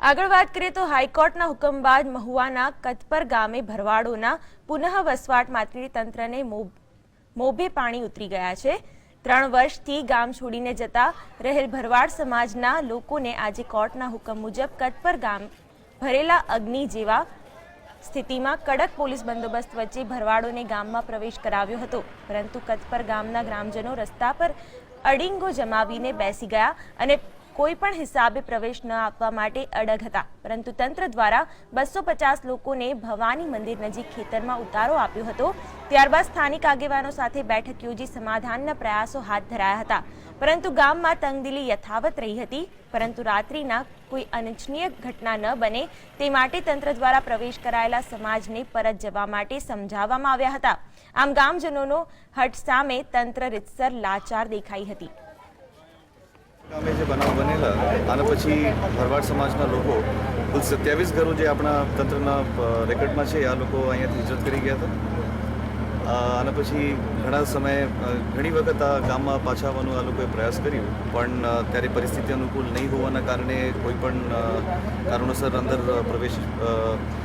આગળ વાત કરીએ તો હાઈકોર્ટના હુકમ બાદ મહુવાના કતપર ગામે ભરવાડોના પુનઃ વસવાટ માટે તંત્રને મોભે પાણી ઉતરી ગયા છે. ત્રણ વર્ષથી ગામ છોડીને જતા રહેલ ભરવાડ સમાજના લોકોને આજે કોર્ટના હુકમ મુજબ કતપર ગામ ભરેલા અગ્નિ જેવા સ્થિતિમાં કડક પોલીસ બંદોબસ્ત વચ્ચે ભરવાડોને ગામમાં પ્રવેશ કરાવ્યો હતો. પરંતુ કતપર ગામના ગ્રામજનો રસ્તા પર અડિંગો જમાવીને બેસી ગયા અને કોઈ પણ હિસાબે પ્રવેશ ન આપવા માટે અડગ હતા. પરંતુ તંત્ર દ્વારા બસો પચાસ લોકોને ભવાની મંદિર નજીક ખેતરમાં ઉતારો આપ્યો હતો. ત્યારબાદ સ્થાનિક આગેવાનો સાથે બેઠક યોજી સમાધાનના પ્રયાસો હાથ ધરાયા હતા. પરંતુ ગામમાં તંગદિલી યથાવત રહી હતી. પરંતુ રાત્રિના કોઈ અનિચ્છનીય ઘટના ન બને તે માટે તંત્ર દ્વારા પ્રવેશ કરાયેલા સમાજને પરત જવા માટે સમજાવવામાં આવ્યા હતા. આમ ગામજનોનો હટ સામે તંત્ર રીતસર લાચાર દેખાઈ હતી. ગામે જે બનાવ બનેલા આના પછી ભરવાડ સમાજના લોકો, કુલ સત્યાવીસ ઘરો જે આપણા તંત્રના રેકર્ડમાં છે, આ લોકો અહીંયાથી હિજરત કરી ગયા હતા. આના પછી ઘણા સમયે ઘણી વખત આ ગામમાં પાછા આવવાનો આ લોકોએ પ્રયાસ કર્યો. પણ ત્યારે પરિસ્થિતિ અનુકૂળ નહીં હોવાના કારણે કોઈ પણ કારણોસર અંદર પ્રવેશ